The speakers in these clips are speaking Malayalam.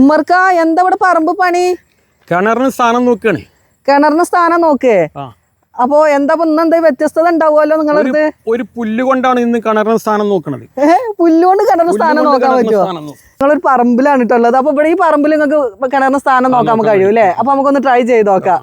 ഉമ്മർക്ക എന്താ ഇവിടെ പറമ്പ് പണി? കിണറിന് സ്ഥാനം നോക്കുകയാണ് കിണറിന് സ്ഥാനം നോക്കേ. അപ്പൊ എന്താ ഇന്നെന്താ ഇന്ന് എന്താ വ്യത്യസ്തത ഉണ്ടാവുമല്ലോ നിങ്ങളത് ഒരു പുല്ല് കൊണ്ടാണ് ഇന്ന് കിണറിന് സ്ഥാനം നോക്കണത്. പുല്ല് കൊണ്ട് കിണറിന് സ്ഥാനം നോക്കാൻ പറ്റുമോ. നിങ്ങളൊരു പറമ്പിലാണ് കേട്ടുള്ളത് അപ്പൊ ഇവിടെ ഈ പറമ്പിൽ നിങ്ങൾക്ക് കിണറിന് സ്ഥാനം നോക്കാൻ കഴിയും അല്ലേ അപ്പൊ നമുക്കൊന്ന് ട്രൈ ചെയ്ത് നോക്കാം.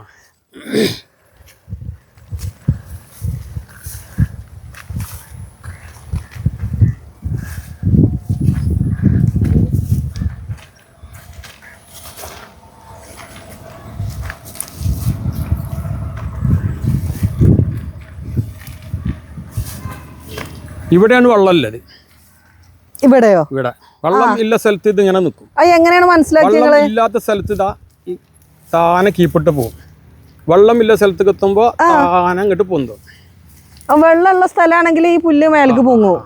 ഇവിടെയാണ് വെള്ളമില്ലത് ഇവിടെയോ? ഇവിടെ. വെള്ളം ഇല്ല സ്ഥലത്ത് ഇത് ഇങ്ങനെ നിൽക്കും. അത് എങ്ങനെയാണ് മനസ്സിലാക്കി ഇല്ലാത്ത സ്ഥലത്ത് ഇതാ താനെ കീപ്പിട്ട് പോകും. വെള്ളം ഇല്ല സ്ഥലത്തേക്ക് എത്തുമ്പോ താനെ അങ്ങോട്ട് പൊന്തും. വെള്ളമുള്ള സ്ഥലമാണെങ്കിൽ ഈ പുല്ല് മേലേക്ക് പൊങ്ങും.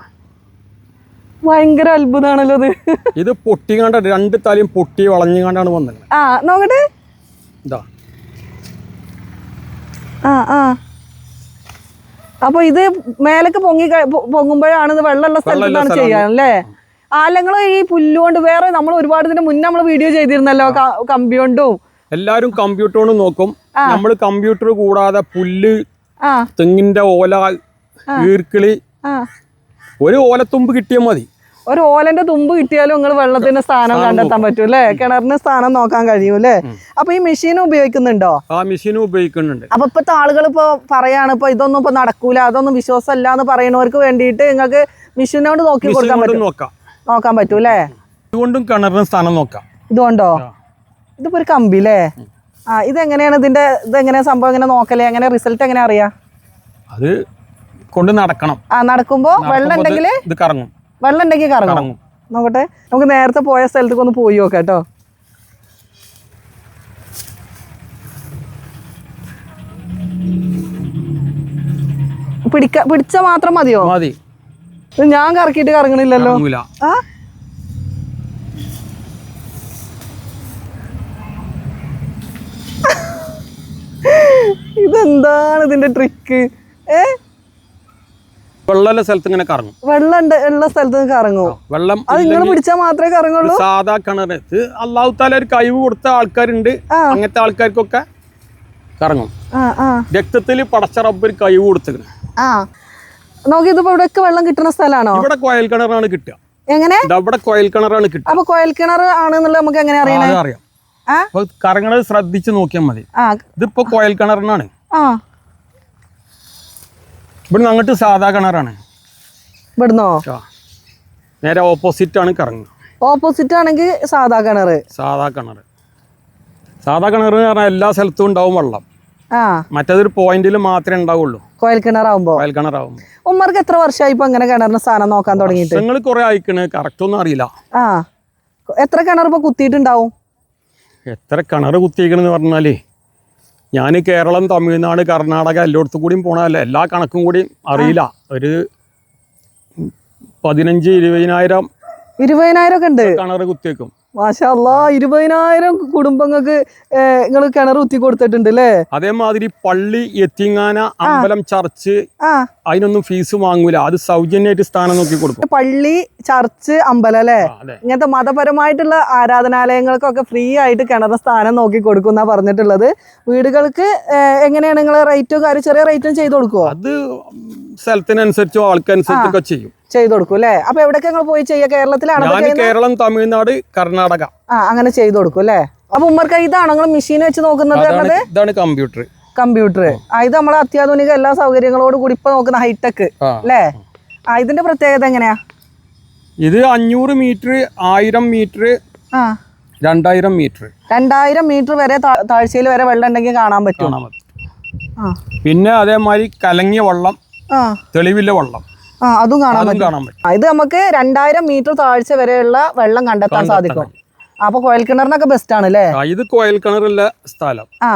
ഭയങ്കര അത്ഭുതമാണല്ലോ ഇത്. ഇത് പൊട്ടിങ്ങാണ്ട രണ്ട് തലയും പൊട്ടി വളഞ്ഞുകൊണ്ടാണ് വന്നത്. ആ നോക്കട്ടെ. ഇതാ. ആ ആ. അപ്പൊ ഇത് മേലേക്ക് പൊങ്ങി പൊങ്ങുമ്പോഴാണ് ഇത് വെള്ളമുള്ള സ്ഥലത്താണ്. ചെയ്യാനല്ലേ ആലങ്ങൾ ഈ പുല്ലുകൊണ്ട് വേറെ നമ്മൾ ഒരുപാട് ഇതിന് മുന്നേ നമ്മൾ വീഡിയോ ചെയ്തിരുന്നല്ലോ കമ്പി കൊണ്ടും. എല്ലാവരും കമ്പ്യൂട്ടർ കൊണ്ട് നോക്കും. നമ്മൾ കമ്പ്യൂട്ടർ കൂടാതെ പുല്ല് തെങ്ങിന്റെ ഓല ഈർക്കിളി ഒരു ഓലത്തുമ്പ് കിട്ടിയാൽ മതി. ഒരു ഓലന്റെ തുമ്പ് കിട്ടിയാലും നിങ്ങൾ വെള്ളത്തിന് സ്ഥാനം കണ്ടെത്താൻ പറ്റും അല്ലേ കിണറിന് സ്ഥാനം നോക്കാൻ കഴിയും അല്ലേ അപ്പൊ ഈ മെഷീൻ ഉപയോഗിക്കുന്നുണ്ടോ? ആ മെഷീൻ ഉപയോഗിക്കുന്നുണ്ട്. അപ്പൊ ഇപ്പത്തെ ആളുകൾ ഇപ്പൊ പറയാണ് ഇപ്പൊ ഇതൊന്നും ഇപ്പൊ നടക്കൂല അതൊന്നും വിശ്വാസമല്ല എന്ന് പറയുന്നവർക്ക് വേണ്ടിയിട്ട് നിങ്ങൾക്ക് മെഷീനോട് നോക്കി കൊടുക്കാൻ പറ്റും നോക്കാം. നോക്കാൻ പറ്റൂ അല്ലേ ഇതുകൊണ്ടും കിണറിന് സ്ഥാനം നോക്കാം. ഇതുകൊണ്ടോ. ഇതിപ്പോ ഒരു കമ്പി അല്ലേ ആ ഇതെങ്ങനെയാണ് ഇതിന്റെ ഇതെങ്ങനെയാ സംഭവം എങ്ങനെ നോക്കലേ? എങ്ങനെ റിസൾട്ട് എങ്ങനെ അറിയാ? അത് കൊണ്ട് നടക്കണം. ആ നടക്കുമ്പോ വെള്ളം ഉണ്ടെങ്കിൽ ഇത് കറങ്ങും. വെള്ളം ഉണ്ടെങ്കിൽ കറങ്ങും. നോക്കട്ടെ. നമുക്ക് നേരത്തെ പോയ സ്ഥലത്തേക്ക് ഒന്ന് പോയി നോക്കാം കേട്ടോ. പിടിക്ക പിടിച്ച മാത്രം മതിയോ? മതി. ഞാൻ കറക്കിയിട്ട് കറങ്ങണില്ലല്ലോ. ആ? ഇതെന്താണ് ഇതിന്റെ ട്രിക്ക് ഏ? വെള്ളമുള്ള സ്ഥലത്ത് ഇങ്ങനെ കറങ്ങും. വെള്ളം ഉള്ള സ്ഥലത്ത് കറങ്ങും. വെള്ളം അത് നിങ്ങൾ പിടിച്ചാൽ മാത്രമേ കറങ്ങുള്ളൂ? സാധാ കിണർ ഇത് അള്ളാഹു താല ഒരു കഴിവ് കൊടുത്ത ആൾക്കാരുണ്ട്. അങ്ങനത്തെ ആൾക്കാർക്കൊക്കെ കറങ്ങും. രക്തത്തിൽ പടച്ച റബ്ബ് ഒരു കഴിവ് കൊടുത്തിരുന്നു നോക്കി ഇതിപ്പോ ഇവിടെയൊക്കെ വെള്ളം കിട്ടുന്ന സ്ഥലമാണോ ഇവിടെ കോയൽ കിണറാണ് കിട്ടുക. എങ്ങനെ? ഇവിടെ കോയൽ കിണറാണ് കിട്ടുക. അപ്പൊ കോയൽ കിണർ ആണെന്നുള്ളത് നമുക്ക് എങ്ങനെ അറിയാം. കറങ്ങണത് ശ്രദ്ധിച്ച് നോക്കിയാൽ മതി. ഇതിപ്പോ കോയൽ കിണറിനാണ്. ഇവിടുന്ന് അങ്ങോട്ട് സാധാ കിണറാണ്. ഇവിടുന്നോ? ആ. നേരെ ഓപ്പോസിറ്റ് ആണ് കറങ്ങുക ഓപ്പോസിറ്റ് ആണെങ്കിൽ സാധാ കിണർ സാധാ കിണർ സാധാ കിണർ എന്ന് പറഞ്ഞാൽ എല്ലാ സ്ഥലത്തും ഉണ്ടാവും വെള്ളം. ആ. മറ്റേതൊരു പോയിന്റിൽ മാത്രമേ ഉണ്ടാവുള്ളൂ. കോയൽ കിണറാവുമ്പോ? കോയൽ കിണറാവുമ്പോ. ഉമ്മർക്ക് എത്ര വർഷമായി ഇപ്പൊ ഇങ്ങനെ കിണറിന് സ്ഥാനം നോക്കാൻ തുടങ്ങിയിട്ട്? നിങ്ങൾ കുറെ അയക്കണ് കറക്റ്റ് ഒന്നും അറിയില്ല. ആ. എത്ര കിണർ ഇപ്പൊ കുത്തിയിട്ടുണ്ടാവും? എത്ര കിണർ കുത്തിയേക്കണെന്ന് പറഞ്ഞാലേ ഞാൻ കേരളം തമിഴ്നാട് കർണാടക എല്ലായിടത്തും കൂടിയും പോണതല്ല. എല്ലാ കണക്കും കൂടി അറിയില്ല. ഒരു പതിനഞ്ച് ഇരുപതിനായിരം ഇരുപതിനായിരം ഒക്കെ ഉണ്ട്. കിണർ കുത്തിയേക്കും മാഷാ അല്ലാ ഇരുപതിനായിരം കുടുംബങ്ങൾക്ക് നിങ്ങൾ കിണർ കുത്തി കൊടുത്തിട്ടുണ്ട് അല്ലേ അതേമാതിരി പള്ളി എത്തിങ്ങാന അമ്പലം ചർച്ച് അതിനൊന്നും ഫീസ് വാങ്ങൂല. അത് സൗജന്യമായിട്ട് സ്ഥാനം നോക്കി കൊടുക്കും. പള്ളി ചർച്ച് അമ്പലം അല്ലേ? ഇങ്ങനത്തെ മതപരമായിട്ടുള്ള ആരാധനാലയങ്ങൾക്കൊക്കെ ഫ്രീ ആയിട്ട് കിണർ സ്ഥാനം നോക്കി കൊടുക്കും എന്നാ പറഞ്ഞിട്ടുള്ളത്. വീടുകൾക്ക് എങ്ങനെയാണ് നിങ്ങൾ റേറ്റും കാര്യം ചെറിയ റേറ്റും ചെയ്ത് കൊടുക്കുവോ? അത് സ്ഥലത്തിനനുസരിച്ചും ആൾക്കനുസരിച്ചൊക്കെ ചെയ്യും. ചെയ്ത് കൊടുക്കും അല്ലേ? അപ്പൊ എവിടെയൊക്കെ നിങ്ങൾ പോയി ചെയ്യുക? കേരളത്തിലാണ് കേരളം തമിഴ്നാട് കർണാടക ആ അങ്ങനെ ചെയ്തു കൊടുക്കും അല്ലേ? അപ്പൊ ഉമ്മർക്ക് ഇതാണോ നിങ്ങൾ മെഷീൻ വെച്ച് നോക്കുന്നത് ഇതാണ് കമ്പ്യൂട്ടർ കമ്പ്യൂട്ടർ ഇത് നമ്മളെ അത്യാധുനിക എല്ലാ സൗകര്യങ്ങളോട് കൂടി ഇപ്പൊ നോക്കുന്ന ഹൈടെക് അല്ലേ? ആ ഇതിന്റെ പ്രത്യേകത എങ്ങനെയാ? ഇത് അഞ്ഞൂറ് മീറ്റർ ആയിരം മീറ്റർ രണ്ടായിരം മീറ്റർ രണ്ടായിരം മീറ്റർ വരെ താഴ്ചയിൽ വരെ വെള്ളം ഉണ്ടെങ്കിൽ കാണാൻ പറ്റും. പിന്നെ അതേമാതിരി കലങ്ങിയ വെള്ളം തെളിവില്ല വെള്ളം. ആ അതും കാണാൻ അതും പറ്റും. കാണാൻ പറ്റും. ആ, ഇത് നമുക്ക് രണ്ടായിരം മീറ്റർ താഴ്ച വരെയുള്ള വെള്ളം കണ്ടെത്താൻ സാധിക്കും. അപ്പൊ കുഴൽ കിണറിനൊക്കെ ബെസ്റ്റ് ആണ് അല്ലേ ആ, ഇത് കോയൽ കിണറുള്ള സ്ഥലം. ആ.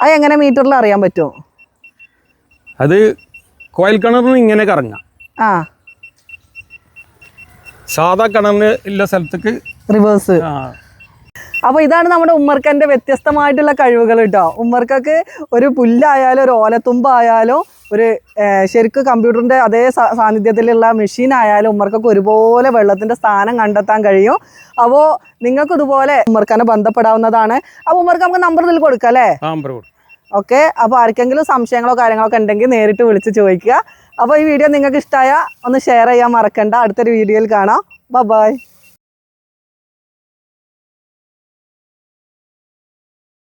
അത് എങ്ങനെ മീറ്ററിൽ അറിയാൻ പറ്റും? അത് കോയൽ കിണറിന് ഇങ്ങനെ കറങ്ങാം. ആ. സാധാ കിണറിന് ഉള്ള സ്ഥലത്തേക്ക് റിവേഴ്സ് ആ, അപ്പോൾ ഇതാണ് നമ്മുടെ ഉമ്മർക്കന്റെ വ്യത്യസ്തമായിട്ടുള്ള കഴിവുകൾ കേട്ടോ. ഉമ്മർക്കൊക്കെ ഒരു പുല്ലായാലും ഒരു ഓലത്തുമ്പായാലും ഒരു ശരിക്കും കമ്പ്യൂട്ടറിന്റെ അതേ സാന്നിധ്യത്തിലുള്ള മെഷീൻ ആയാലും ഉമ്മർക്കൊക്കെ ഒരുപോലെ വെള്ളത്തിന്റെ സ്ഥാനം കണ്ടെത്താൻ കഴിയും. അപ്പോൾ നിങ്ങൾക്ക് ഇതുപോലെ ഉമ്മർക്കാനെ ബന്ധപ്പെടാവുന്നതാണ്. അപ്പോൾ ഉമ്മർക്ക് നമുക്ക് നമ്പർ ഇതിൽ കൊടുക്കാം അല്ലേ? ഓക്കെ. അപ്പോൾ ആർക്കെങ്കിലും സംശയങ്ങളോ കാര്യങ്ങളൊക്കെ ഉണ്ടെങ്കിൽ നേരിട്ട് വിളിച്ച് ചോദിക്കുക. അപ്പോൾ ഈ വീഡിയോ നിങ്ങൾക്ക് ഇഷ്ടമായ ഒന്ന് ഷെയർ ചെയ്യാൻ മറക്കണ്ട. അടുത്തൊരു വീഡിയോയിൽ കാണാം. ബൈ